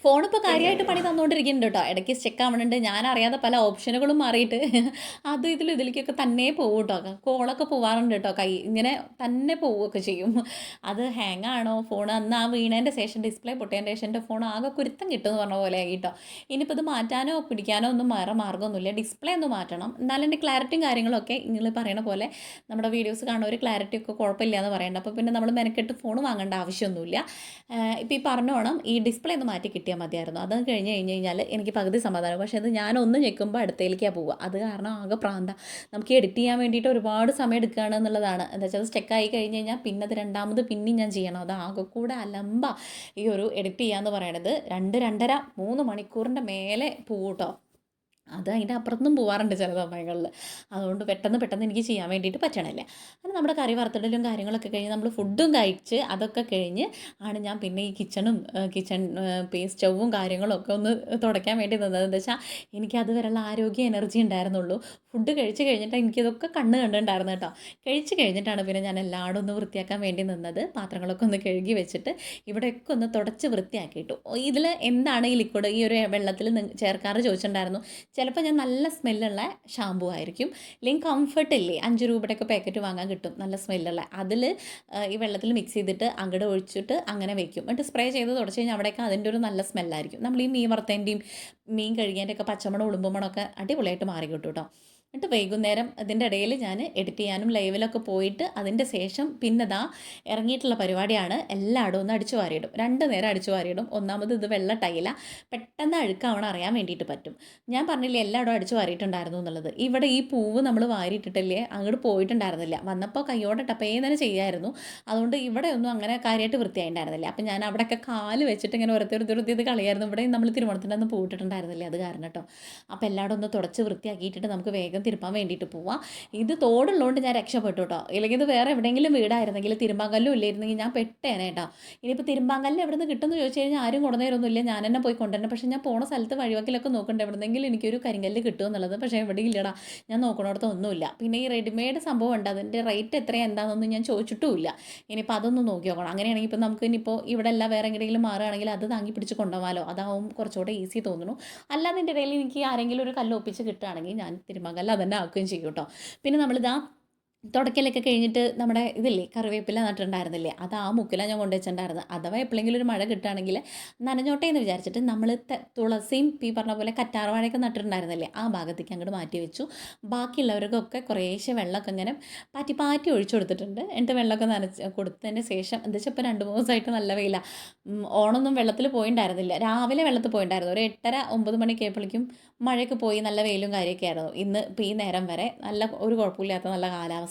ഫോണിപ്പോൾ കാര്യമായിട്ട് പണി തന്നുകൊണ്ടിരിക്കുന്നുണ്ട് കേട്ടോ ഇടയ്ക്ക് ചെക്ക് ആവണുണ്ട്. ഞാൻ അറിയാതെ പല ഓപ്ഷനുകളും മാറിയിട്ട് [laughs] അത് ഇതിലും ഇതിലേക്കൊക്കെ തന്നെ പോകും കേട്ടോ കോളൊക്കെ പോവാറുണ്ട് കേട്ടോ കൈ ഇങ്ങനെ തന്നെ പോവുകയൊക്കെ ചെയ്യും. അത് ഹാങ് ആണോ? ഫോൺ അന്ന് ആ വീണേന്റെ ശേഷം ഡിസ്പ്ലേ പൊട്ടിയതിന്റെ ശേഷം എന്റെ ഫോൺ ആകെ കുരുത്തം കിട്ടുമെന്ന് പറഞ്ഞ പോലെ ആയി കേട്ടോ ഇനിയിപ്പോൾ ഇത് മാറ്റാനോ പിടിക്കാനോ ഒന്നും വേറെ മാർഗമൊന്നുമില്ല. ഡിസ്പ്ലേ ഒന്ന് മാറ്റണം. എന്നാലും എന്റെ ക്ലാരിറ്റിയും കാര്യങ്ങളൊക്കെ നിങ്ങൾ പറയണ പോലെ നമ്മുടെ വീഡിയോസ് കാണുന്ന ഒരു ക്ലാരിറ്റി ഒക്കെ കുഴപ്പമില്ല എന്ന് പറയണ്ട. അപ്പോൾ പിന്നെ നമ്മൾ മെനക്കെട്ട് ഫോൺ വാങ്ങേണ്ട ആവശ്യമൊന്നുമില്ല. ഇപ്പോൾ ഈ പറഞ്ഞോണം ഈ ഡിസ്പ്ലേ ഒന്ന് മാറ്റി കിട്ടിയാൽ മതിയായിരുന്നു. അത് കഴിഞ്ഞ് കഴിഞ്ഞ് കഴിഞ്ഞാൽ എനിക്ക് പകുതി സമാധാനം. പക്ഷേ അത് ഞാൻ ഒന്ന് ഞെക്കുമ്പോൾ അടുത്തേക്കാണ് പോവുക അത് കാരണം ആകെ പ്രാന്ത. നമുക്ക് എഡിറ്റ് ചെയ്യാൻ വേണ്ടിയിട്ട് ഒരുപാട് സമയം എടുക്കുകയാണ് എന്നുള്ളതാണ്. എന്താ വെച്ചാൽ സ്റ്റെക്കായി കഴിഞ്ഞ് കഴിഞ്ഞാൽ പിന്നെ അത് രണ്ടാമത് പിന്നെയും ഞാൻ ചെയ്യണം. അത് ആകെ കൂടെ അലമ്പ ഈ ഒരു എഡിറ്റ് ചെയ്യാന്ന് പറയണത്. രണ്ട് രണ്ടര മൂന്ന് മണിക്കൂറിന്റെ മേലെ പോകൂട്ടോ അത് അതിന്റെ അപ്പുറത്തും പോവാറുണ്ട് ചില സമയങ്ങളിൽ. അതുകൊണ്ട് പെട്ടെന്ന് പെട്ടെന്ന് എനിക്ക് ചെയ്യാൻ വേണ്ടിയിട്ട് പറ്റണില്ല. അത് നമ്മുടെ കറി വറുത്തിടലും കാര്യങ്ങളൊക്കെ കഴിഞ്ഞ് നമ്മൾ ഫുഡും കഴിച്ച് അതൊക്കെ കഴിഞ്ഞ് ആണ് ഞാൻ പിന്നെ ഈ കിച്ചണും കിച്ചൺ സ്റ്റൗവും കാര്യങ്ങളും ഒക്കെ ഒന്ന് തുടയ്ക്കാൻ വേണ്ടി നിന്നത്. എന്താ വെച്ചാൽ എനിക്ക് അതുവരെയുള്ള ആരോഗ്യ എനർജി ഉണ്ടായിരുന്നുള്ളൂ. ഫുഡ് കഴിച്ച് കഴിഞ്ഞിട്ട് എനിക്കിതൊക്കെ കണ്ണ് കണ്ടിട്ടുണ്ടായിരുന്നു കേട്ടോ. കഴിച്ച് കഴിഞ്ഞിട്ടാണ് പിന്നെ ഞാൻ എല്ലായിടും ഒന്ന് വൃത്തിയാക്കാൻ വേണ്ടി നിന്നത്. പാത്രങ്ങളൊക്കെ ഒന്ന് കഴുകി വെച്ചിട്ട് ഇവിടെയൊക്കെ ഒന്ന് തുടച്ച് വൃത്തിയാക്കിയിട്ടു. ഇതിൽ എന്താണ് ഈ ലിക്വിഡ് ഈ ഒരു വെള്ളത്തിൽ ചേർക്കാറ് ചോദിച്ചിട്ടുണ്ടായിരുന്നു. ചിലപ്പോൾ ഞാൻ നല്ല സ്മെല്ലുള്ള ഷാമ്പു ആയിരിക്കും. അല്ലെങ്കിൽ കംഫർട്ട് ഇല്ലേ? അഞ്ച് രൂപയുടെയൊക്കെ പാക്കറ്റ് വാങ്ങാൻ കിട്ടും. നല്ല സ്മെല്ലുള്ള. അതിൽ ഈ വെള്ളത്തിൽ മിക്സ് ചെയ്തിട്ട് അങ്ങോട്ട് ഒഴിച്ചിട്ട് അങ്ങനെ വെക്കും. എന്നിട്ട് സ്പ്രേ ചെയ്ത് തുടച്ച് കഴിഞ്ഞാൽ അവിടെയൊക്കെ അതിന്റെ ഒരു നല്ല സ്മെല്ലായിരിക്കും നമ്മൾ ഈ മീൻ വറുത്തതിന്റെയും മീൻ കഴുകിയതിന്റെയൊക്കെ പച്ചമണം ഉളുമ്പുമണമൊക്കെ അടിപൊളിയായിട്ട് മാറി കിട്ടും കേട്ടോ എന്നിട്ട് വൈകുന്നേരം ഇതിന്റെ ഇടയിൽ ഞാൻ എഡിറ്റ് ചെയ്യാനും ലൈവിലൊക്കെ പോയിട്ട് അതിന്റെ ശേഷം പിന്നെ ദാ ഇറങ്ങിയിട്ടുള്ള പരിപാടിയാണ് എല്ലായിടും ഒന്ന് അടിച്ചു വാരിയിടും. രണ്ട് നേരം അടിച്ചു വാരിയിടും. ഒന്നാമത് ഇത് വെള്ള ടൈല. പെട്ടെന്ന് അഴുക്കാവണം അറിയാൻ വേണ്ടിയിട്ട് പറ്റും. ഞാൻ പറഞ്ഞില്ലേ എല്ലായിടും അടിച്ചു വാരിയിട്ടുണ്ടായിരുന്നു എന്നുള്ളത്. ഇവിടെ ഈ പൂവ് നമ്മൾ വാരിയിട്ടിട്ടില്ലേ അങ്ങോട്ട് പോയിട്ടുണ്ടായിരുന്നില്ല. വന്നപ്പോൾ കയ്യോടെ ടപ്പേ തന്നെ ചെയ്യായിരുന്നു. അതുകൊണ്ട് ഇവിടെ ഒന്നും അങ്ങനെ കാര്യമായിട്ട് വൃത്തിയായിട്ടുണ്ടായിരുന്നില്ല. അപ്പം ഞാൻ അവിടെയൊക്കെ കാൽ വെച്ചിട്ട് ഇങ്ങനെ ഓരോരുത്തർ ഓരോരുത്തർ ഇത് കളിയായിരുന്നു. ഇവിടെ നമ്മൾ തിരുവോണത്തിന്റെ അന്ന് അത് കാരണം കേട്ടോ. അപ്പോൾ എല്ലായിടും ഒന്ന് തുടച്ച് വൃത്തിയാക്കിയിട്ടിട്ട് നമുക്ക് വേഗം തിരുമ്പാൻ വേണ്ടിയിട്ട് പോവാം. ഇത് തോടുള്ളതുകൊണ്ട് ഞാൻ രക്ഷപ്പെട്ടു കേട്ടോ ഇല്ലെങ്കിൽ ഇത് വേറെ എവിടെയെങ്കിലും വീടായിരുന്നെങ്കിൽ തിരുമ്പാങ്കല്ലും ഇല്ലായിരുന്നെങ്കിൽ ഞാൻ പെട്ടേനെ കേട്ടോ ഇനിയിപ്പോൾ തിരുമ്പാങ്കല്ല് എവിടെ നിന്ന് കിട്ടുമെന്ന് ചോദിച്ചു കഴിഞ്ഞാൽ ആരും കൊണ്ടുവന്നേരൊന്നുമില്ല. ഞാൻ തന്നെ പോയി കൊണ്ടുവരണം. പക്ഷേ ഞാൻ പോണ സ്ഥലത്ത് വഴിവക്കിലൊക്കെ നോക്കണ്ട. എവിടെന്നെങ്കിലും എനിക്കൊരു കരിങ്കല്ല് കിട്ടുമെന്നുള്ളത് പക്ഷേ എവിടെ ഇല്ലടാ ഞാൻ നോക്കണോടത്ത് ഒന്നുമില്ല. പിന്നെ ഈ റെഡിമെയ്ഡ് സംഭവം ഉണ്ട്. അതിന്റെ റേറ്റ് എത്രയാണ് എന്താണെന്നൊന്നും ഞാൻ ചോദിച്ചിട്ടുമില്ല. ഇനിയിപ്പോൾ അതൊന്ന് നോക്കി നോക്കണം. അങ്ങനെയാണെങ്കിൽ ഇപ്പോൾ നമുക്ക് ഇനിയിപ്പോൾ ഇവിടെ അല്ല വേറെ എങ്ങനെയെങ്കിലും മാറുകയാണെങ്കിൽ അത് താങ്ങി പിടിച്ച് കൊണ്ടുപോകാമല്ലോ അതാവും കുറച്ചുകൂടെ ഈസി തോന്നുന്നു. അല്ലാതെ എന്റെ ഇടയിൽ എനിക്ക് ആരെങ്കിലും ഒരു കല്ല് ഒപ്പിച്ച് കിട്ടുകയാണെങ്കിൽ ഞാൻ തിരുമകല്ല് അതന്നെ ആക്കുകയും ചെയ്യും കേട്ടോ. പിന്നെ നമ്മളിതാ തുടക്കലൊക്കെ കഴിഞ്ഞിട്ട് നമ്മുടെ ഇതില്ലേ കറിവേപ്പില നട്ടിട്ടുണ്ടായിരുന്നില്ലേ അത് ആ മുക്കിലാണ് ഞാൻ കൊണ്ടുവച്ചിട്ടുണ്ടായിരുന്നത്. അഥവാ എപ്പോഴെങ്കിലും ഒരു മഴ കിട്ടുകയാണെങ്കിൽ നനഞ്ഞോട്ടെ എന്ന് വിചാരിച്ചിട്ട് നമ്മൾ തുളസിയും ഈ പറഞ്ഞ പോലെ കറ്റാർവാഴയൊക്കെ നട്ടിട്ടുണ്ടായിരുന്നില്ലേ ആ ഭാഗത്തേക്ക് അങ്ങോട്ട് മാറ്റി വെച്ചു. ബാക്കിയുള്ളവർക്കൊക്കെ കുറേശ്ശെ വെള്ളമൊക്കെ ഇങ്ങനെ പാറ്റി പാറ്റി ഒഴിച്ചു കൊടുത്തിട്ടുണ്ട്. എന്നിട്ട് വെള്ളമൊക്കെ നനച്ച് കൊടുത്തതിന് ശേഷം എന്താ വെച്ചാൽ ഇപ്പോൾ രണ്ട് മൂന്ന് ദിവസമായിട്ട് നല്ല വെയില. ഓണൊന്നും വെള്ളത്തിൽ പോയിണ്ടായിരുന്നില്ല. രാവിലെ വെള്ളത്തിൽ പോയിണ്ടായിരുന്നു. ഒരു എട്ടര ഒമ്പത് മണിക്ക് ആയപ്പോഴേക്കും മഴയൊക്കെ പോയി നല്ല വെയിലും കാര്യമൊക്കെ ആയിരുന്നു. ഇന്ന് ഇപ്പോൾ ഈ നേരം വരെ നല്ല ഒരു കുഴപ്പമില്ലാത്ത നല്ല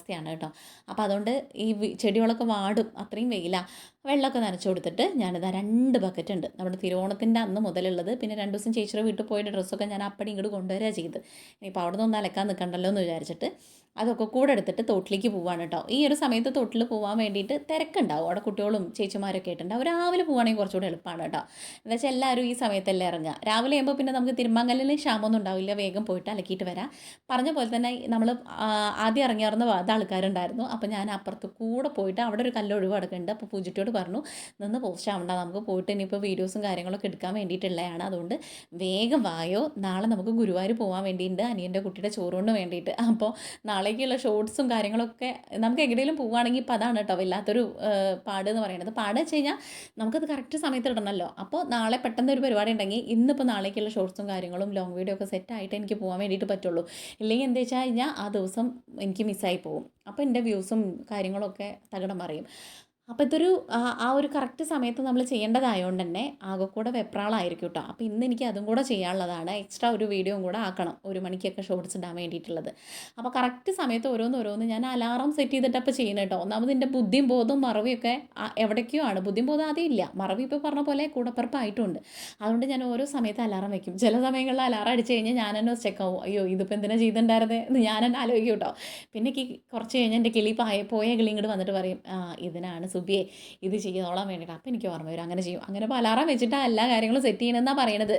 കാലാവസ്ഥയാണ് കേട്ടോ. അപ്പോൾ അതുകൊണ്ട് ഈ ചെടികളൊക്കെ വാടും അത്രയും വെയിലാണ് വെള്ളമൊക്കെ നനച്ചു കൊടുത്തിട്ട് ഞാനിതാ രണ്ട് ബക്കറ്റ് ഉണ്ട്. നമ്മുടെ തിരുവോണത്തിന്റെ അന്ന് മുതലുള്ളത്. പിന്നെ രണ്ട് ദിവസം ചേച്ചിയുടെ വീട്ടിൽ പോയിട്ട് ഡ്രസ്സൊക്കെ ഞാൻ അപ്പടി ഇങ്ങോട്ട് കൊണ്ടുവരിക ചെയ്ത്. ഇനിയിപ്പോൾ അവിടെ നിന്ന് അലക്കാൻ നിൽക്കണ്ടല്ലോ എന്ന് വിചാരിച്ചിട്ട് അതൊക്കെ കൂടെ എടുത്തിട്ട് തോട്ടിലേക്ക് പോവാണ് കേട്ടോ. ഈ ഒരു സമയത്ത് തോട്ടിൽ പോകാൻ വേണ്ടിയിട്ട് തിരക്കുണ്ടാവും. അവിടെ കുട്ടികളും ചേച്ചിമാരൊക്കെ ആയിട്ടുണ്ടാവും രാവിലെ പോകുകയാണെങ്കിൽ കുറച്ചുകൂടെ എളുപ്പമാണ് കേട്ടോ. എന്താ വെച്ചാൽ എല്ലാവരും ഈ സമയത്തല്ലേ ഇറങ്ങുക. രാവിലെ ആകുമ്പോൾ പിന്നെ നമുക്ക് തിരുമാങ്കല്ലിൽ ക്ഷാമമൊന്നും ഉണ്ടാവില്ല. വേഗം പോയിട്ട് അലക്കിയിട്ട് വരാം. പറഞ്ഞ പോലെ തന്നെ നമ്മൾ ആദ്യം ഇറങ്ങിയാർന്ന അത് ആൾക്കാരുണ്ടായിരുന്നു. അപ്പോൾ ഞാൻ അപ്പുറത്ത് കൂടെ പോയിട്ട് അവിടെ ഒരു കല്ല് കിടക്കുന്നുണ്ട് അപ്പോൾ പൂജിറ്റിയോട് പറഞ്ഞു നിന്ന് പോസ്റ്റ് ആവണ്ട നമുക്ക് പോയിട്ട് ഇനിയിപ്പോൾ വീഡിയോസും കാര്യങ്ങളൊക്കെ എടുക്കാൻ വേണ്ടിയിട്ടുള്ളതാണ് അതുകൊണ്ട് വേഗം വായോ. നാളെ നമുക്ക് ഗുരുവായൂർ പോകാൻ വേണ്ടിയിട്ടുണ്ട്. അനിയന്റെ കുട്ടിയുടെ ചോറുകൊണ്ട് വേണ്ടിയിട്ട്. അപ്പോൾ നാളേക്കുള്ള ഷോർട്സും കാര്യങ്ങളൊക്കെ നമുക്ക് എങ്ങനെയും പോവുകയാണെങ്കിൽ ഇപ്പോൾ അതാണ് കേട്ടോ വല്ലാത്തൊരു പാട് എന്ന് പറയുന്നത് പാട് വെച്ച് കഴിഞ്ഞാൽ നമുക്കത് കറക്റ്റ് സമയത്ത് ഇടണമല്ലോ അപ്പോൾ നാളെ പെട്ടെന്ന് ഒരു പരിപാടി ഉണ്ടെങ്കിൽ ഇന്നിപ്പോൾ നാളേക്കുള്ള ഷോർട്സും കാര്യങ്ങളും ലോങ് വീഡിയോ ഒക്കെ സെറ്റായിട്ട് എനിക്ക് പോകാൻ വേണ്ടിയിട്ട് പറ്റുള്ളൂ. ഇല്ലെങ്കിൽ എന്താ വെച്ച് കഴിഞ്ഞാൽ ആ ദിവസം എനിക്ക് മിസ്സായി പോകും അപ്പോൾ എന്റെ വ്യൂസും കാര്യങ്ങളൊക്കെ തകിടം മറിയും. അപ്പോൾ ഇതൊരു ആ ഒരു കറക്റ്റ് സമയത്ത് നമ്മൾ ചെയ്യേണ്ടതായതുകൊണ്ട് തന്നെ ആകെക്കൂടെ കൂടെ വെപ്രാളായിരിക്കും കേട്ടോ അപ്പോൾ ഇന്ന് എനിക്ക് അതും കൂടെ ചെയ്യാനുള്ളതാണ്. എക്സ്ട്രാ ഒരു വീഡിയോയും കൂടെ ആക്കണം. ഒരു മണിക്കൊക്കെ ഷോർട്സ് ഇടാൻ വേണ്ടിയിട്ടുള്ളത്. അപ്പോൾ കറക്റ്റ് സമയത്ത് ഓരോന്ന് ഓരോന്ന് ഞാൻ അലാറം സെറ്റ് ചെയ്തിട്ട് അപ്പോൾ ചെയ്യുന്നത് കേട്ടോ ഒന്നാമത് എന്റെ ബുദ്ധിയും ബോധവും മറവിയൊക്കെ എവിടേക്കോ ആണ്. ബുദ്ധിയും ബോധം ആദ്യം ഇല്ല. മറവി ഇപ്പോൾ പറഞ്ഞ പോലെ കൂടപ്പിറപ്പായിട്ടുണ്ട്. അതുകൊണ്ട് ഞാൻ ഓരോ സമയത്ത് അലാറം വയ്ക്കും ചില സമയങ്ങളിൽ അലാറം അടിച്ചു കഴിഞ്ഞാൽ ഞാൻ തന്നെ ചെക്കാവും അയ്യോ ഇതിപ്പോൾ എന്തിനാ ചെയ്തിട്ടുണ്ടായിരുന്നത് ഞാൻ തന്നെ ആലോചിക്കും കേട്ടോ പിന്നെ കുറച്ച് കഴിഞ്ഞാൽ എന്റെ കിളി പായ കിളി ഇങ്ങോട്ട് വന്നിട്ട് പറയും ഇതിനാണ് സുബിയെ ഇത് ചെയ്തോളാൻ വേണ്ടിയിട്ട്. അപ്പോൾ എനിക്ക് ഓർമ്മ വരും. അങ്ങനെ ചെയ്യും. അങ്ങനെ ഇപ്പോൾ അലാറം വെച്ചിട്ട് എല്ലാ കാര്യങ്ങളും സെറ്റ് ചെയ്യണമെന്നാണ് പറയണത്.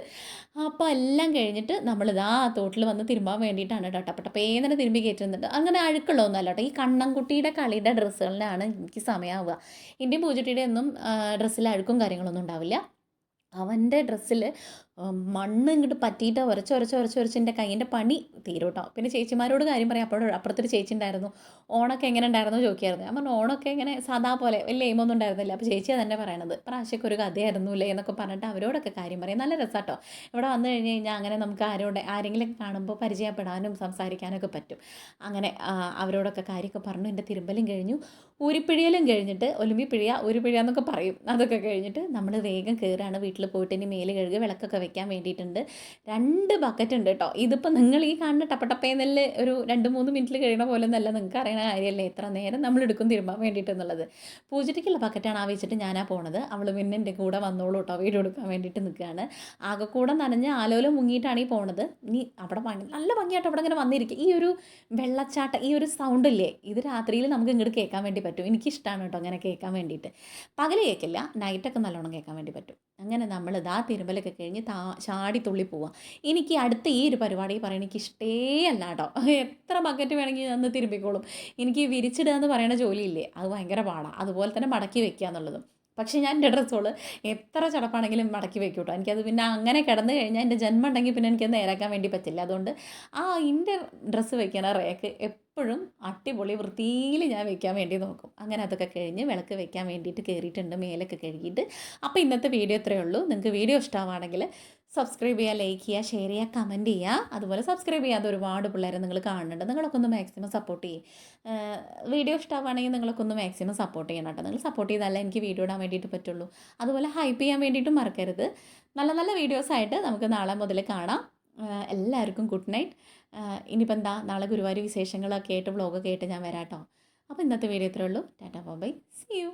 അപ്പോൾ എല്ലാം കഴിഞ്ഞിട്ട് നമ്മളിതാ തോട്ടിൽ വന്ന് തിരുമ്പാൻ വേണ്ടിയിട്ടാണ് കേട്ടോ. ടപ്പട്ടപ്പേന്നെ തിരുമ്പി കയറ്റുന്നുണ്ട്. അങ്ങനെ അഴുക്കുള്ളതൊന്നുമല്ല കേട്ടോ. ഈ കണ്ണൻകുട്ടിയുടെ കളിയുടെ ഡ്രസ്സുകളിലാണ് എനിക്ക് സമയമാവുക ഇന്ത്യൻ പൂജട്ടിയുടെ ഒന്നും ഡ്രസ്സിൽ അഴുക്കും കാര്യങ്ങളൊന്നും ഉണ്ടാവില്ല. അവന്റെ ഡ്രസ്സിൽ മണ്ണ് ഇങ്ങോട്ട് പറ്റിയിട്ട് ഉരച്ച് ഉരച്ച് ഉരച്ച് ഉരച്ച് എന്റെ കൈയിന്റെ പണി തീരും കേട്ടോ പിന്നെ ചേച്ചിമാരോട് കാര്യം പറയാം. അപ്പോൾ അപ്പുറത്തൊരു ചേച്ചി ഉണ്ടായിരുന്നു. ഓണൊക്കെ എങ്ങനെ ഉണ്ടായിരുന്നു ചോദിക്കായിരുന്നു. ഞാൻ പറഞ്ഞു ഓണൊക്കെ ഇങ്ങനെ സാധാ പോലെ വലിയ എയിമൊന്നും ഉണ്ടായിരുന്നില്ല. അപ്പോൾ ചേച്ചി തന്നെ പറയണത്. പ്രാവശ്യമൊക്കെ ഒരു കഥയായിരുന്നു എന്നൊക്കെ പറഞ്ഞിട്ട് അവരോടൊക്കെ കാര്യം പറയും. നല്ല രസമാട്ടോ ഇവിടെ വന്നു കഴിഞ്ഞ് കഴിഞ്ഞാൽ അങ്ങനെ നമുക്ക് ആരോടെ ആരെങ്കിലും കാണുമ്പോൾ പരിചയപ്പെടാനും സംസാരിക്കാനൊക്കെ പറ്റും. അങ്ങനെ അവരോടൊക്കെ കാര്യമൊക്കെ പറഞ്ഞു. എന്റെ തിരുമ്പലും കഴിഞ്ഞു. ഊരിപ്പിഴിയലും കഴിഞ്ഞിട്ട് ഒലുമ്പി പിഴിയ ഊരിപ്പിഴിയ എന്നൊക്കെ പറയും. അതൊക്കെ കഴിഞ്ഞിട്ട് നമ്മൾ വേഗം കയറാണ് വീട്ടിൽ പോയിട്ട് ഇനി മേൽ കഴുകി വിളക്കൊക്കെ വെക്കാൻ വേണ്ടിയിട്ടുണ്ട്. രണ്ട് ബക്കറ്റ് ഉണ്ട് കേട്ടോ ഇതിപ്പോൾ നിങ്ങൾ ഈ കാണുന്ന ടപ്പട്ടപ്പേന്നൽ ഒരു രണ്ട് മൂന്ന് മിനിറ്റിൽ കഴിയണ പോലെ നല്ല നിങ്ങൾക്ക് അറിയണ കാര്യമല്ലേ എത്ര നേരം നമ്മൾ എടുക്കും തിരുമ്പാൻ വേണ്ടിയിട്ടെന്നുള്ളത്. പൂജയ്ക്കുള്ള ബക്കറ്റാണ് ആ വെച്ചിട്ട് ഞാനാ പോണത്. അവൾ പിന്നെ എന്റെ കൂടെ വന്നോളൂ കേട്ടോ വീട് എടുക്കാൻ വേണ്ടിയിട്ട് നിൽക്കുകയാണ് ആകെ കൂടെ നനഞ്ഞ് ആലോലം മുങ്ങിയിട്ടാണ് ഈ പോണത്. ഇനി അവിടെ നല്ല ഭംഗിയായിട്ട് അവിടെ ഇങ്ങനെ വന്നിരിക്കും. ഈ ഒരു വെള്ളച്ചാട്ടം ഈ ഒരു സൗണ്ട് ഇല്ലേ? ഇത് രാത്രിയിൽ നമുക്ക് ഇങ്ങോട്ട് കേൾക്കാൻ വേണ്ടി പറ്റും. എനിക്കിഷ്ടമാണ് കേട്ടോ അങ്ങനെ കേൾക്കാൻ വേണ്ടിയിട്ട്. പകൽ കേൾക്കില്ല. നൈറ്റൊക്കെ നല്ലോണം കേൾക്കാൻ വേണ്ടി പറ്റും. അങ്ങനെ നമ്മൾ ഇതാ തിരുമ്പലൊക്കെ കഴിഞ്ഞ് ചാടി തുള്ളി പോവാം. എനിക്ക് അടുത്ത ഈ ഒരു പരിപാടി പറയണ എനിക്ക് ഇഷ്ടേ അല്ല കേട്ടോ എത്ര ബക്കറ്റ് വേണമെങ്കിൽ ഞാൻ തിരുമ്പിക്കോളും. എനിക്ക് വിരിച്ചിടുക എന്ന് പറയുന്ന ജോലിയില്ലേ അത് ഭയങ്കര പാടാണ് അതുപോലെ തന്നെ മടക്കി വെക്കുക എന്നുള്ളതും. പക്ഷേ ഞാൻ എന്റെ ഡ്രസ്സുകൾ എത്ര ചടപ്പാണെങ്കിലും മടക്കി വെക്കും കേട്ടോ എനിക്കത് പിന്നെ അങ്ങനെ കിടന്നു കഴിഞ്ഞാൽ എന്റെ ജന്മം ഉണ്ടെങ്കിൽ പിന്നെ എനിക്കത് നേരാക്കാൻ വേണ്ടി പറ്റില്ല. അതുകൊണ്ട് ആ എന്റെ ഡ്രസ്സ് വെക്കണ റേക്ക് എപ്പോഴും അടിപൊളി വൃത്തിയിൽ ഞാൻ വെക്കാൻ വേണ്ടി നോക്കും. അങ്ങനെ അതൊക്കെ കഴിഞ്ഞ് വിളക്ക് വെക്കാൻ വേണ്ടിയിട്ട് കയറിയിട്ടുണ്ട് മേലൊക്കെ കഴുകിയിട്ട്. അപ്പോൾ ഇന്നത്തെ വീഡിയോ ഇത്രയേ ഉള്ളൂ. നിങ്ങൾക്ക് വീഡിയോ ഇഷ്ടമാണെങ്കിൽ സബ്സ്ക്രൈബ് ചെയ്യുക ലൈക്ക് ചെയ്യുക ഷെയർ ചെയ്യുക കമന്റ് ചെയ്യുക. അതുപോലെ സബ്സ്ക്രൈബ് ചെയ്യാത്ത ഒരുപാട് പിള്ളേരെ നിങ്ങൾ കാണുന്നുണ്ട്. നിങ്ങളൊക്കെ ഒന്ന് മാക്സിമം സപ്പോർട്ട് ചെയ്യും. വീഡിയോ ഇഷ്ടമാണെങ്കിൽ നിങ്ങളൊക്കെ ഒന്ന് മാക്സിമം സപ്പോർട്ട് ചെയ്യണം കേട്ടോ. നിങ്ങൾ സപ്പോർട്ട് ചെയ്താലേ എനിക്ക് വീഡിയോ ഇടാൻ വേണ്ടിയിട്ട് പറ്റുള്ളൂ. അതുപോലെ ഹൈപ്പ് ചെയ്യാൻ വേണ്ടിയിട്ടും മറക്കരുത്. നല്ല നല്ല വീഡിയോസായിട്ട് നമുക്ക് നാളെ മുതൽ കാണാം. എല്ലാവർക്കും ഗുഡ് നൈറ്റ് ഇനിയിപ്പോൾ എന്താ നാളെ ഗുരുവായൂർ വിശേഷങ്ങളൊക്കെ ആയിട്ട് വ്ളോഗൊക്കെ ആയിട്ട് ഞാൻ വരാം കേട്ടോ അപ്പോൾ ഇന്നത്തെ വീഡിയോ ഇത്രയേ ഉള്ളൂ. Tata bye C U